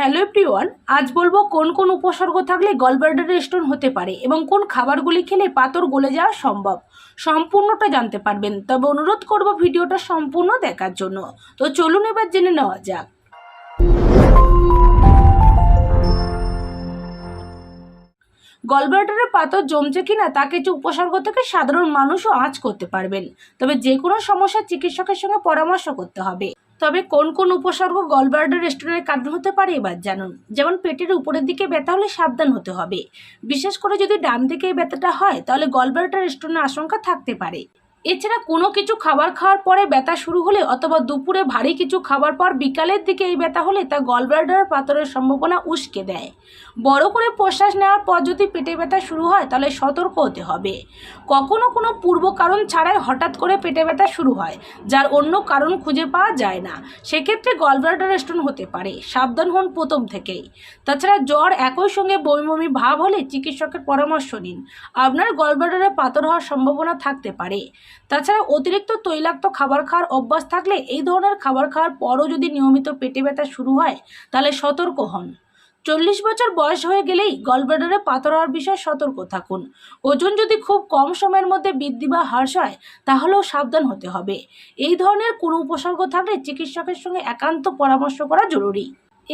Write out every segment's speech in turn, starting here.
Hello everyone, আজ বলব কোন কোন উপসর্গ থাকলে গলব্লাডারের স্টোন হতে পারে এবং কোন খাবারগুলি খেলে পাথর গলে যাওয়া সম্ভব, সম্পূর্ণটা জানতে পারবেন। তবে অনুরোধ করব ভিডিওটা সম্পূর্ণ দেখার জন্য। তো চলুন এবার জেনে নেওয়া যাক। গলব্লাডারের পাথর জমছে কিনা তা কিছু উপসর্গ থেকে সাধারণ মানুষও আঁচ করতে পারবেন। তবে যে কোনো সমস্যার চিকিৎসকের সঙ্গে পরামর্শ করতে হবে। তবে কোন কোন উপসর্গ গলব্লাডার স্টোনের কারণ হতে পারে এবার জানুন। যেমন পেটের উপরের দিকে ব্যথা হলে সাবধান হতে হবে। বিশেষ করে যদি ডান দিকে ব্যথাটা হয়, তাহলে গলব্লাডার স্টোনের আশঙ্কা থাকতে পারে। এছাড়া কোনো কিছু খাবার খাওয়ার পরে ব্যথা শুরু হলে অথবা দুপুরে ভারী কিছু খাবার পর বিকালের দিকে এই ব্যথা হলে তা গলব্লাডার পাথরের সম্ভাবনা উস্কে দেয়। বড় করে প্রশ্বাস নেওয়ার পর যদি পেটে ব্যথা শুরু হয়, তাহলে সতর্ক হতে হবে। কখনো কোনো পূর্ব কারণ ছাড়াই হঠাৎ করে পেটে ব্যথা শুরু হয়, যার অন্য কারণ খুঁজে পাওয়া যায় না। সেক্ষেত্রে গলব্লাডার স্টোন হতে পারে। সাবধান হন প্রথম থেকেই। তাছাড়া জ্বর একই সঙ্গে বমি বমি ভাব হলে চিকিৎসকের পরামর্শ নিন। আপনার গলব্লাডারে পাথর হওয়ার সম্ভাবনা থাকতে পারে। তাছাড়া অতিরিক্ত তৈলাক্ত খাবার খাওয়ার অভ্যাস থাকলে এই ধরনের খাবার খাওয়ার পরও যদি নিয়মিত পেটে ব্যথা শুরু হয়, তাহলে সতর্ক হন। চল্লিশ বছর বয়স হয়ে গেলেই গলব্লাডারে পাথর হওয়ার বিষয়ে সতর্ক থাকুন। ওজন যদি খুব কম সময়ের মধ্যে বৃদ্ধি বা হ্রাস হয়, তাহলেও সাবধান হতে হবে। এই ধরনের কোনো উপসর্গ থাকলে চিকিৎসকের সঙ্গে একান্ত পরামর্শ করা জরুরি।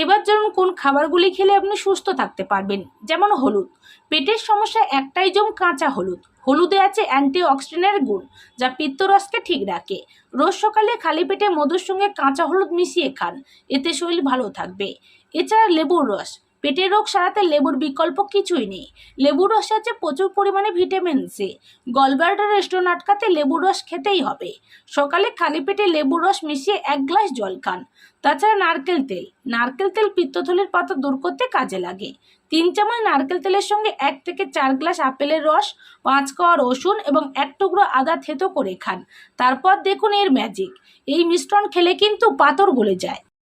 এবার যেমন কোন খাবারগুলি খেলে আপনি সুস্থ থাকতে পারবেন, যেমন হলুদ। পেটের সমস্যা একটাই জম কাঁচা হলুদ। হলুদে আছে অ্যান্টি অক্সিডেন্টের গুণ, যা পিত্তরসকে ঠিক রাখে। রোজ সকালে খালি পেটে মধুর সঙ্গে কাঁচা হলুদ মিশিয়ে খান, এতে শরীর ভালো থাকবে। এছাড়া লেবুর রস পেটের রোগ সারাতে লেবুর বিকল্প কিছুই নেই। লেবুর রসে আছে প্রচুর পরিমাণে ভিটামিন সি গলব্লাডার স্টোন আটকাতে লেবুর রস খেতেই হবে। সকালে খালি পেটে লেবুর রস মিশিয়ে এক গ্লাস জল খান। তাছাড়া নারকেল তেল। নারকেল তেল পিত্তথলির পাতা দূর করতে কাজে লাগে। তিন চামচ নারকেল তেলের সঙ্গে এক থেকে চার গ্লাস আপেলের রস, পাঁচ কোয়া রসুন এবং এক টুকরো আদা থেতো করে খান। তারপর দেখুন এর ম্যাজিক এই মিশ্রণ খেলে কিন্তু পাথর গলে যায়।